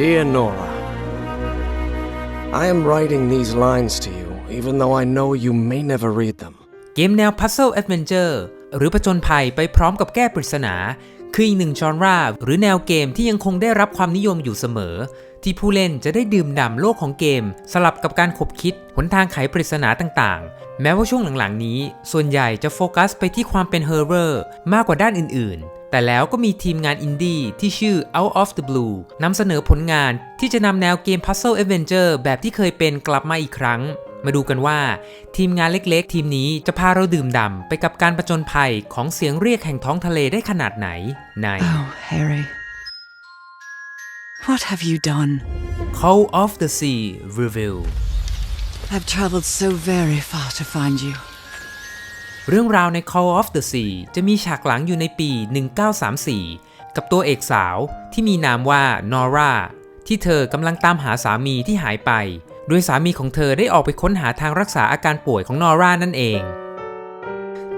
Dear Nora, I am writing these lines to you, even though I know you may never read them. เกมแนว Puzzle Adventure หรือผจญภัยไปพร้อมกับแก้ปริศนา คืออีกหนึ่งจอนราหรือแนวเกมที่ยังคงได้รับความนิยมอยู่เสมอ ที่ผู้เล่นจะได้ดื่มด่ำโลกของเกม สลับกับการขบคิดหนทางไขปริศนาต่างๆ แม้ว่าช่วงหลังๆนี้ ส่วนใหญ่จะโฟกัสไปที่ความเป็นเฮอร์เรอร์มากกว่าด้านอื่นๆ แต่แล้วก็มีทีมงานอินดี้ที่ชื่อ Out of the Blue นำเสนอผลงานที่จะนำแนวเกม Puzzle Adventure แบบที่เคยเป็นกลับมาอีกครั้ง มาดูกันว่า ทีมงานเล็กๆ ทีมนี้จะพาเราดื่มด่ำไปกับการประจนภัยของเสียงเรียกแห่งท้องทะเลได้ขนาดไหนใน Oh, Harry. What have you done? Call of the Sea Review I've traveled so very far to find you. เรื่องราวใน Call of the Sea จะมีฉากหลังอยู่ในปี 1934 กับตัวเอกสาวที่มีนามว่านอร่าที่เธอกำลังตามหาสามีที่หายไป โดยสามีของเธอได้ออกไปค้นหาทางรักษาอาการป่วยของนอร่านั่นเอง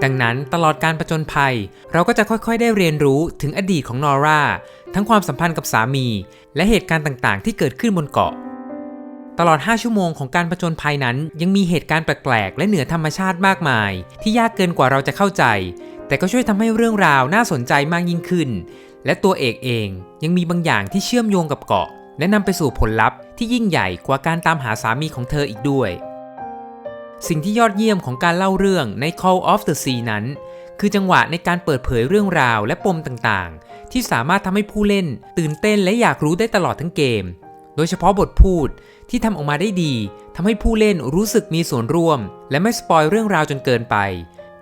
ดังนั้นตลอดการประจนภัย เราก็จะค่อยๆ ได้เรียนรู้ถึงอดีตของนอร่าทั้งความสัมพันธ์กับสามี และเหตุการณ์ต่างๆ ที่เกิดขึ้นบนเกาะ ตลอด 5 ชั่วโมงของการประจนภัยนั้น ยังมีเหตุการณ์แปลกๆ และเหนือธรรมชาติมากมาย ที่ยากเกินกว่าเราจะเข้าใจ แต่ก็ช่วยทำให้เรื่องราวน่าสนใจมากยิ่งขึ้น และตัวเอกเองยังมีบางอย่างที่เชื่อมโยงกับเกาะ และนำไปสู่ผลลัพธ์ที่ยิ่งใหญ่กว่าการตามหาสามีของเธออีกด้วย สิ่งที่ยอดเยี่ยมของการเล่าเรื่องใน Call of the Sea นั้น คือจังหวะในการเปิดเผยเรื่องราวและปมต่างๆ ที่สามารถทำให้ผู้เล่น ตื่นเต้นและอยากรู้ได้ตลอดทั้งเกม โดยเฉพาะบทพูดที่ทำออกมาได้ดีทำให้ผู้เล่นรู้สึกมีส่วนร่วม และไม่สปอยเรื่องราวจนเกินไป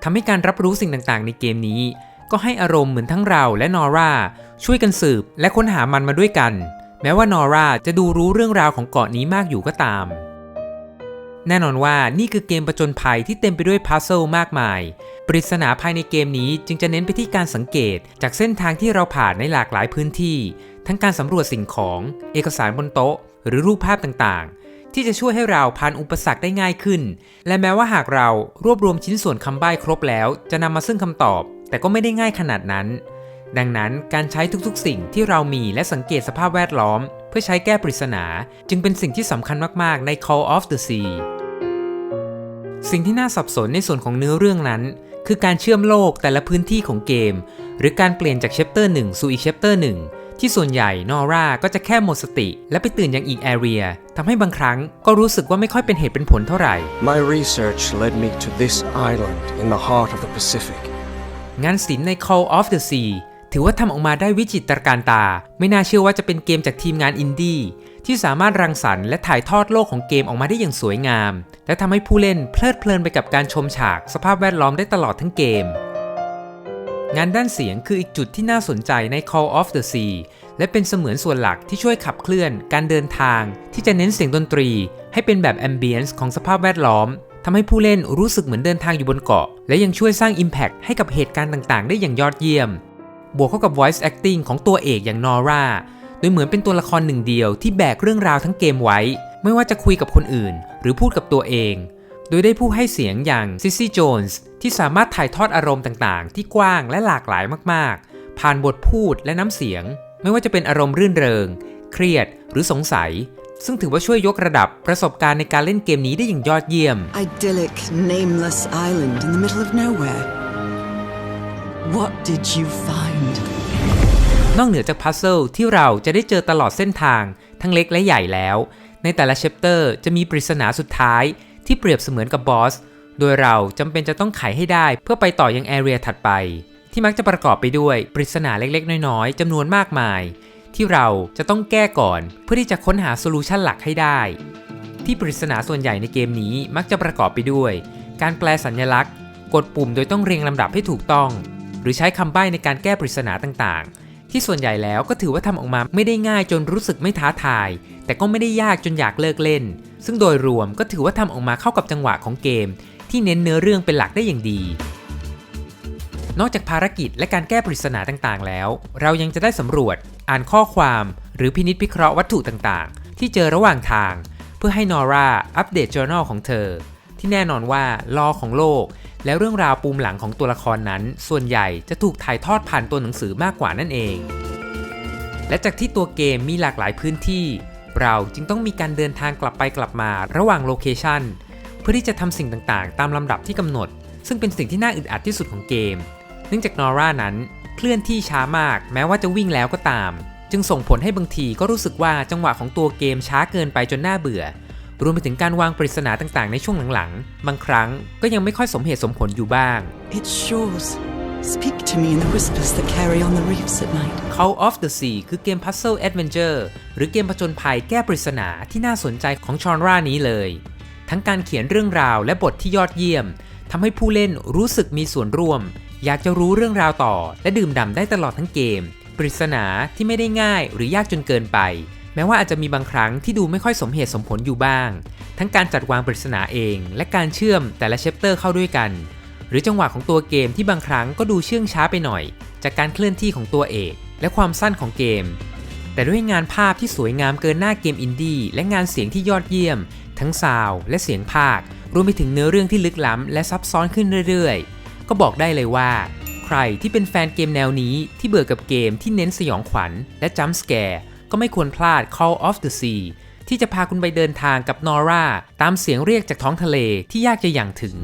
ทำให้การรับรู้สิ่งต่างๆ ในเกมนี้ ก็ให้อารมณ์เหมือนทั้งเราและนอร่าช่วยกันสืบและค้นหามันมาด้วยกัน แม้ว่านอร่าจะดูรู้เรื่องราวของเกาะนี้มากอยู่ก็ตาม แน่นอนว่านี่คือเกมประจนภัยที่เต็มไปด้วยพัซเซิลมากมาย ปริศนาภายในเกมนี้จึงจะเน้นไปที่การสังเกต จากเส้นทางที่เราผ่านในหลากหลายพื้นที่ ทั้งการสำรวจสิ่งของ เอกสารบนโต๊ะ หรือรูปภาพต่างๆ ที่จะช่วยให้เราผ่านอุปสรรคได้ง่ายขึ้น และแม้ว่าหากเรารวบรวมชิ้นส่วนคำใบ้ครบแล้ว จะนำมาซึ่งคำตอบ แต่ก็ไม่ได้ง่ายขนาดนั้น ดังนั้นการใช้ทุกๆ สิ่งที่เรามีและสังเกตสภาพแวดล้อม เพื่อใช้แก้ปริศนา จึงเป็นสิ่งที่สำคัญมาก ๆ ใน Call of the Sea สิ่งที่น่าสับสนในส่วนของเนื้อเรื่องนั้น คือการเชื่อมโลกแต่ละพื้นที่ของเกม หรือการเปลี่ยนจากเชปเตอร์หนึ่งสู่อีกเชปเตอร์หนึ่งที่ส่วนใหญ่นอร่าก็จะแค่หมดสติ และไปตื่นยังอีกแอเรียทำให้บางครั้งก็รู้สึกว่าไม่ค่อยเป็นเหตุเป็นผลเท่าไหร่ My research led me to this island in the heart of the Pacific. งานศิลป์ใน Call of the Sea ถือว่าทำออกมาได้วิจิตรการตา ไม่น่าเชื่อว่าจะเป็นเกมจากทีมงานอินดี้ที่สามารถรังสรรค์และถ่ายทอดโลกของเกมออกมาได้อย่างสวยงาม และทำให้ผู้เล่นเพลิดเพลินไปกับการชมฉากสภาพแวดล้อมได้ตลอดทั้งเกม งานด้านเสียงคืออีกจุดที่น่าสนใจใน Call of the Sea และเป็นเสมือนส่วนหลักที่ช่วยขับเคลื่อนการเดินทาง ที่จะเน้นเสียงดนตรี ให้เป็นแบบแอมเบียนซ์ของสภาพแวดล้อมทำให้ผู้เล่นรู้สึกเหมือนเดินทางอยู่บนเกาะ และยังช่วยสร้าง Impact ให้กับเหตุการณ์ต่างๆ ได้อย่างยอดเยี่ยม บวกเข้ากับ Voice Acting ของตัวเอกอย่างนอร่าโดยเหมือนเป็นตัวละครหนึ่งเดียวที่แบกเรื่องราวทั้งเกมไว้ ไม่ว่าจะคุยกับคนอื่น หรือพูดกับตัวเอง โดยได้ผู้ให้เสียงอย่างซิซี่โจนส์ที่สามารถถ่ายทอดอารมณ์ต่างๆ ที่กว้างและหลากหลายมากๆ ผ่านบทพูดและน้ำเสียง ไม่ว่าจะเป็นอารมณ์รื่นเริง เครียด หรือสงสัย ซึ่งถือว่าช่วยยกระดับประสบการณ์ในการเล่นเกมนี้ได้อย่างยอดเยี่ยม Idyllic, nameless island in the middle of nowhere. What did you find? นอกเหนือจากพัซเซิลที่เราจะได้เจอตลอดเส้นทาง ทั้งเล็กและใหญ่แล้ว ในแต่ละเชปเตอร์จะมีปริศนาสุดท้ายที่เปรียบเสมือนกับบอส โดยเราจำเป็นจะต้องไขให้ได้เพื่อไปต่อยังแอเรียถัดไป ที่มักจะประกอบไปด้วยปริศนาเล็กๆ น้อยๆจำนวนมากมาย ที่เราจะต้องแก้ก่อนเพื่อที่จะค้นหาโซลูชันหลักให้ได้ ที่ปริศนาส่วนใหญ่ในเกมนี้มักจะประกอบไปด้วย การแปลสัญลักษณ์ กดปุ่มโดยต้องเรียงลำดับให้ถูกต้อง หรือใช้คำใบ้ในการแก้ปริศนาต่างๆ ที่ส่วนใหญ่แล้วก็ถือว่าทำออกมาไม่ได้ง่ายจนรู้สึกไม่ท้าทาย แต่ก็ไม่ได้ยากจนอยากเลิกเล่น ซึ่งโดยรวมก็ถือว่าทำออกมาเข้ากับจังหวะของเกม ที่เน้นเนื้อเรื่องเป็นหลักได้อย่างดี นอกจากภารกิจและการแก้ปริศนาต่างๆ แล้ว เรายังจะได้สำรวจ อ่านข้อความ หรือพินิจพิเคราะห์วัตถุต่างๆ ที่เจอระหว่างทาง เพื่อให้นอร่าอัปเดต journal ของเธอที่แน่นอนว่าลอของโลก และเรื่องราวปูมหลังของตัวละครนั้น ส่วนใหญ่จะถูกถ่ายทอดผ่านตัวหนังสือมากกว่านั่นเอง และจากที่ตัวเกมมีหลากหลายพื้นที่ เราจึงต้องมีการเดินทางกลับไปกลับมาระหว่างโลเคชันเพื่อที่จะทำสิ่งต่างๆ ตามลำดับที่กำหนด ซึ่งเป็นสิ่งที่น่าอึดอัดที่สุดของเกม เนื่องจากนอร่านั้นเคลื่อนที่ช้ามาก แม้ว่าจะวิ่งแล้วก็ตาม จึงส่งผลให้บางทีก็รู้สึกว่าจังหวะของตัวเกมช้าเกินไปจนน่าเบื่อ รวมไปถึงการวางปริศนาต่างๆในช่วงหลังๆ บางครั้งก็ยังไม่ค่อยสมเหตุสมผลอยู่บ้าง Its shores speak to me in the whispers that carry on the reefs at night. Call of the Sea คือเกม Puzzle Adventure หรือเกมผจญภัยแก้ปริศนาที่น่าสนใจของชอนรานี้เลย ทั้งการเขียนเรื่องราวและบทที่ยอดเยี่ยมทำให้ผู้เล่นรู้สึกมีส่วนร่วม อยากจะรู้เรื่องราวต่อ และดื่มด่ำได้ตลอดทั้งเกม ปริศนาที่ไม่ได้ง่ายหรือยากจนเกินไป แม้ว่าอาจจะมีบางครั้งที่ดูไม่ค่อยสมเหตุสมผลอยู่บ้าง ทั้งการจัดวางปริศนาเอง และการเชื่อมแต่ละเชปเตอร์เข้าด้วยกัน หรือจังหวะของตัวเกมที่บางครั้งก็ดูเชื่องช้าไปหน่อย จากการเคลื่อนที่ของตัวเอก และความสั้นของเกม แต่ด้วยงานภาพที่สวยงามเกินหน้าเกมอินดี้และงานเสียงที่ยอดเยี่ยม ทั้งซาวด์และเสียงภาค รวมไปถึงเนื้อเรื่องที่ลึกล้ำและซับซ้อนขึ้นเรื่อยๆ ก็บอกได้เลยว่า ใครที่เป็นแฟนเกมแนวนี้ที่เบื่อกับเกมที่เน้นสยองขวัญ และจัมป์สแกร์ ก็ไม่ควรพลาด Call of the Sea ที่จะพาคุณไปเดินทางกับนอร่าตามเสียงเรียกจากท้องทะเลที่ยากจะอย่างถึง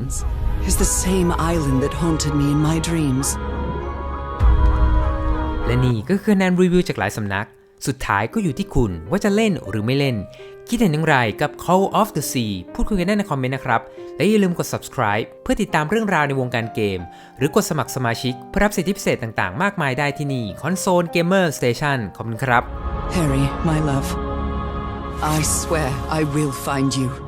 Is the same island that haunted me in my dreams. และนี่ก็คือคะแนนรีวิวจากหลายสำนัก สุดท้ายก็อยู่ที่คุณว่าจะเล่นหรือไม่เล่น คิดเห็นอย่างไรกับ Call of the Sea พูดคุยกันได้ในคอมเมนต์นะครับ และอย่าลืมกด subscribe เพื่อติดตามเรื่องราวในวงการเกม หรือกดสมัครสมาชิกเพื่อรับสิทธิพิเศษต่างๆ มากมายได้ที่นี่ Console Gamer Station ขอบคุณครับ Harry, my love, I swear I will find you.